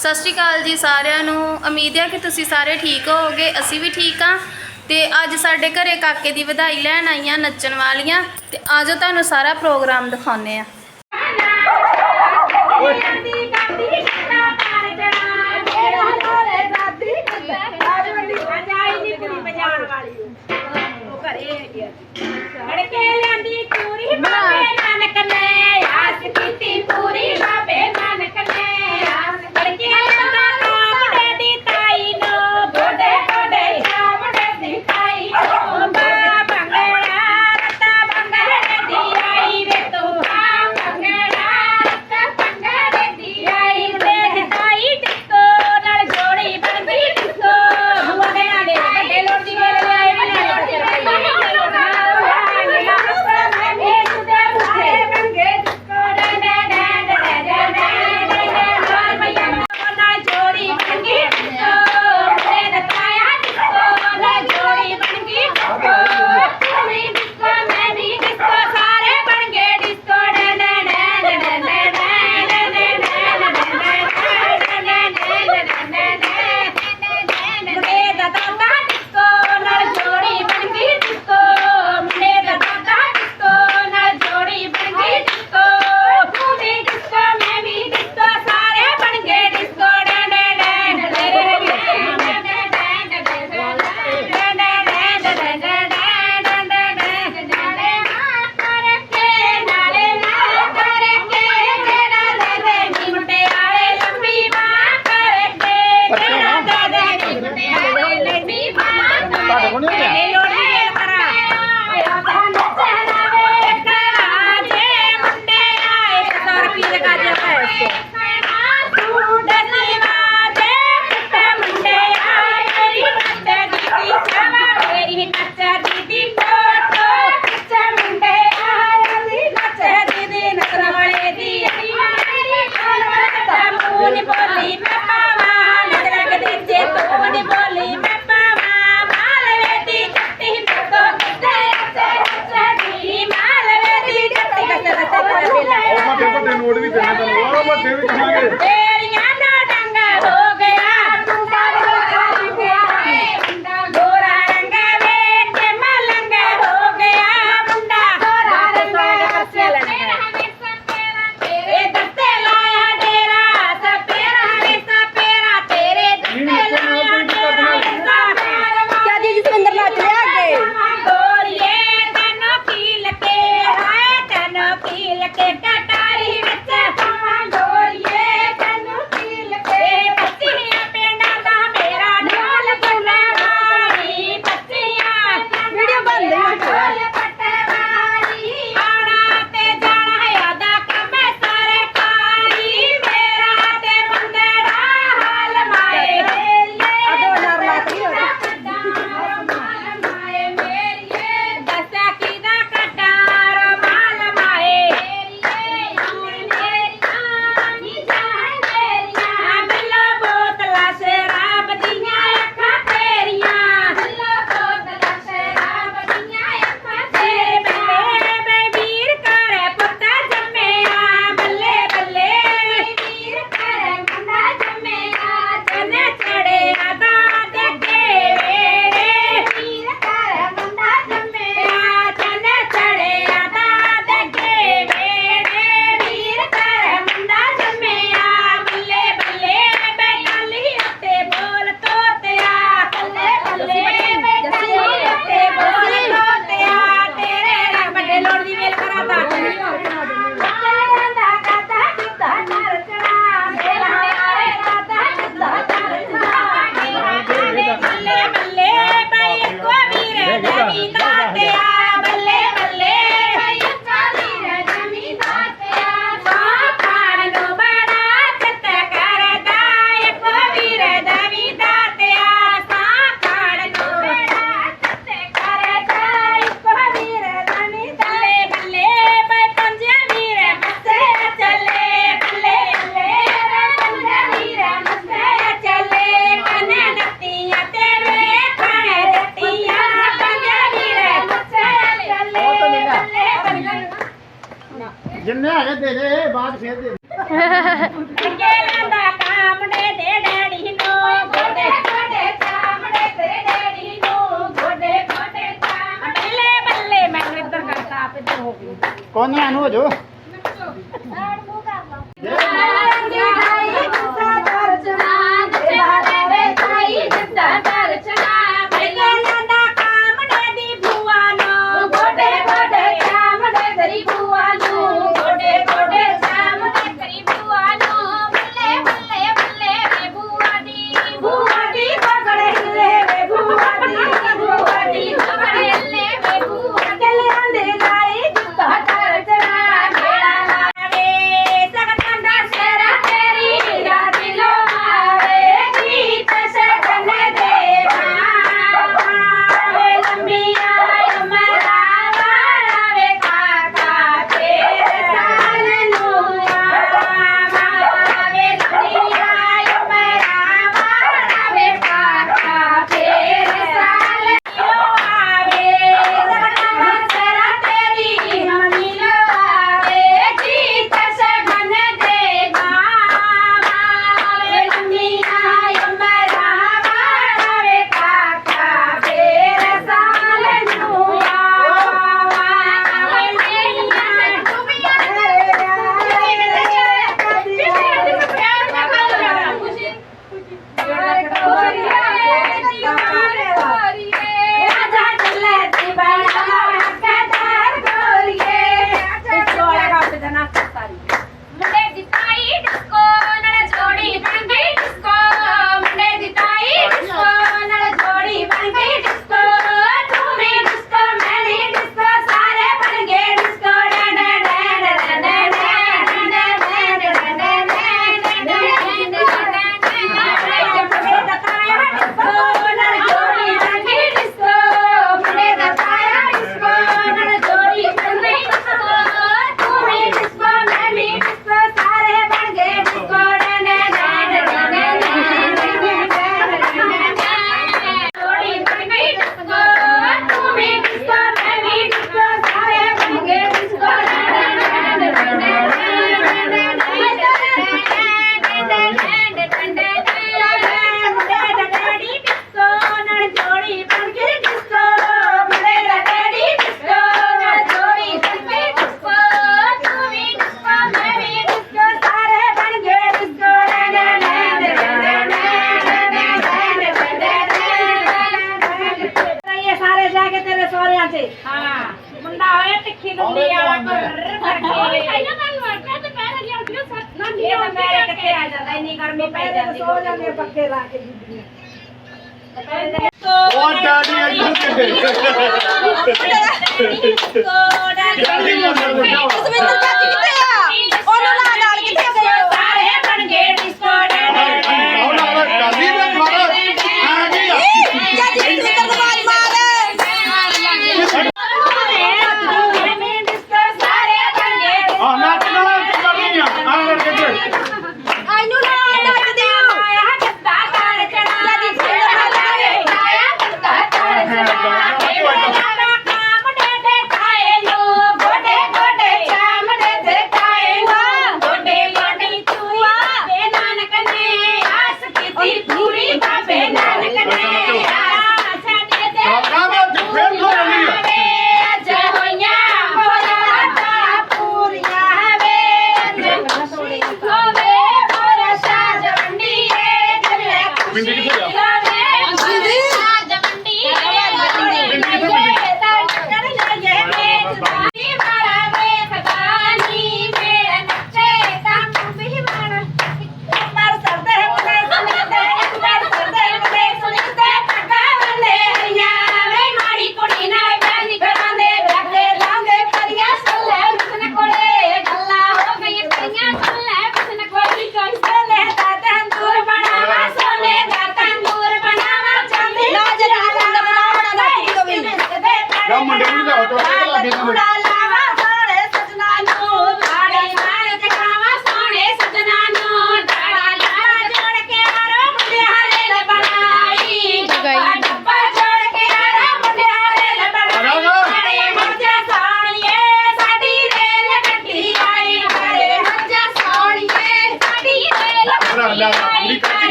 ਸਤਿ ਸ਼੍ਰੀ ਅਕਾਲ ਜੀ ਸਾਰਿਆਂ ਨੂੰ। ਉਮੀਦ ਹੈ ਕਿ ਤੁਸੀਂ ਸਾਰੇ ਠੀਕ ਹੋਵੋਗੇ, ਅਸੀਂ ਵੀ ਠੀਕ ਆ ਤੇ ਅੱਜ ਸਾਡੇ ਘਰੇ ਕਾਕੇ ਦੀ ਵਧਾਈ ਲੈਣ ਆਈਆਂ ਨੱਚਣ ਵਾਲੀਆਂ। ਤੇ ਆਜੋ ਤੁਹਾਨੂੰ ਸਾਰਾ ਪ੍ਰੋਗਰਾਮ ਦਿਖਾਉਨੇ ਆ ਆਪ ਇੱਧਰ ਹੋ ਗਈ। ਕੋਨਿਆਂ ਨੂੰ ਹੋ ਜੋ ਮਿੱਟੂ ਐਡ ਮੂੰਹ ਕਰ ਲਓ ਮੁੰਡੇ ਵੀ ਲਿਆਓ ਚੋਕੇ ਲਾਗੇ ਨੂੰ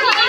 Yeah.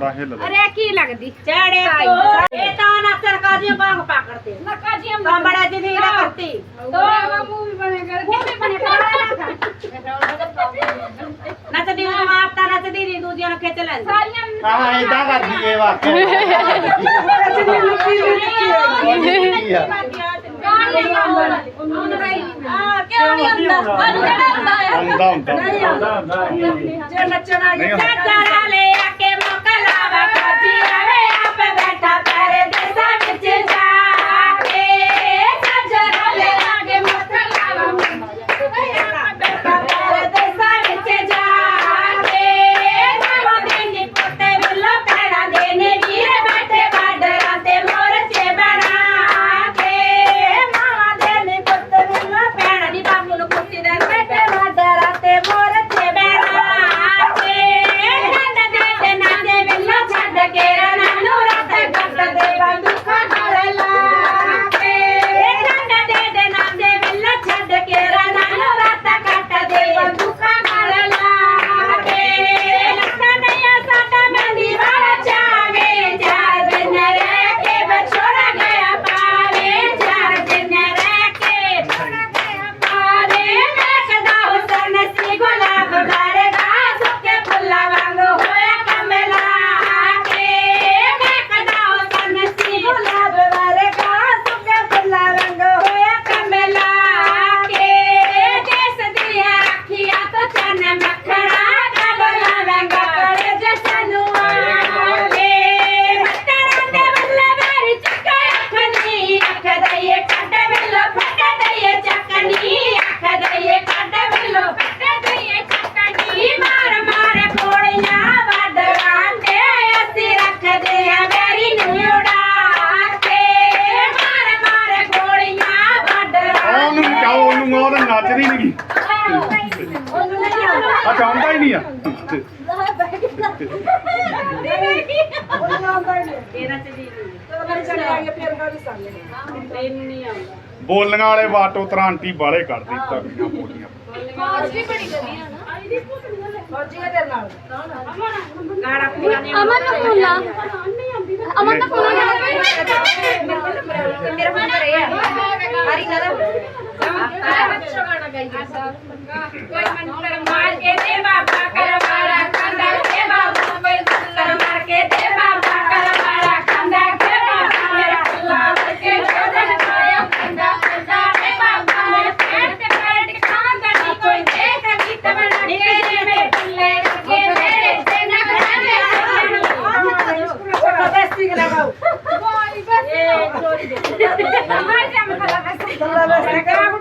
ਸਾਡਾ ਹਿੱਲਦਾ अरे की लग दी चढ़े तो ये तो ना सरकारी बांग पकड़ते ना बड़ा दीदी ना करती तो मूवी बनेगा मूवी बनेगा ना तो दीदी मां आपता ना तो दीदी दूधिया ना खेत लें ਹਾਂ ਇਦਾਂ ਕਰਦੀ ਏ ਵਾਕਿਆ ਕੀ ਆ ਕਿਉਂ ਨਹੀਂ ਹੁੰਦਾ ਅੰਦਾ ਹੁੰਦਾ ਹੁੰਦਾ ਹੁੰਦਾ ਨਹੀਂ ਨੱਚਣਾ ਚਾਚਾ ਲੈ ¡Viva ਬੋਲੀਆਂ ਵਾਲੇ ਵਾਟੋ ਤਰਾਂਟੀ ਬਾਲੇ ਕੱਢ ਦਿੱਤਾ ਬੋਲੀਆਂ ਆਵਾਜ਼ ਵੀ ਬੜੀ ਵਧੀਆ ਨਾ ਆਈ ਦੀ ਭੁੱਖ ਨਹੀਂ ਫੌਜੀਆਂ ਦੇ ਨਾਲ। ਅਮਨ ਕਾੜਾ ਪੂਰਾ ਨਹੀਂ ਅਮਨ ਨੂੰ ਫੋਨ ਲਾ। ਅਮਨ ਦਾ ਫੋਨ ਆ ਮੇਰਾ ਫੋਨ ਪਰ ਹੈ ਹਰੀ ਨਾ ਦਾ। ਕੋਈ ਮਨ ਕਰ ਮਾਰ ਕੇ ਦੇ ਬਾਬਾ ਕਰਵਾ।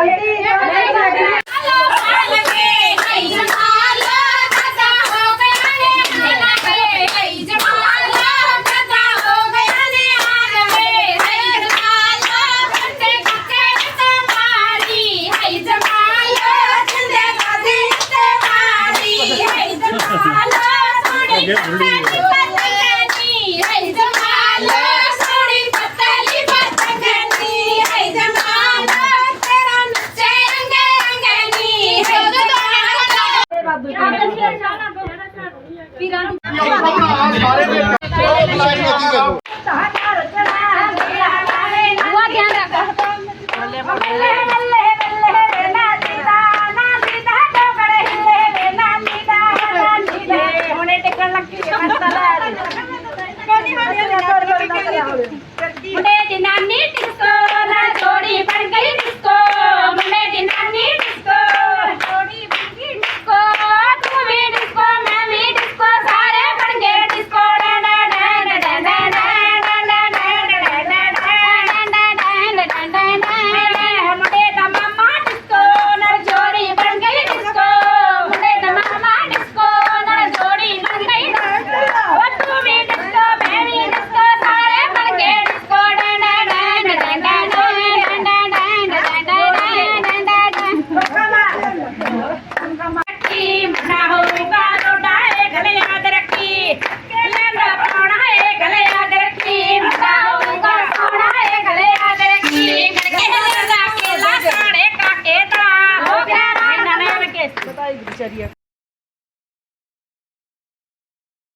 ಅಲ್ಲಿ ਵੀਰਾਂ ਸਾਰੇ ਦੇ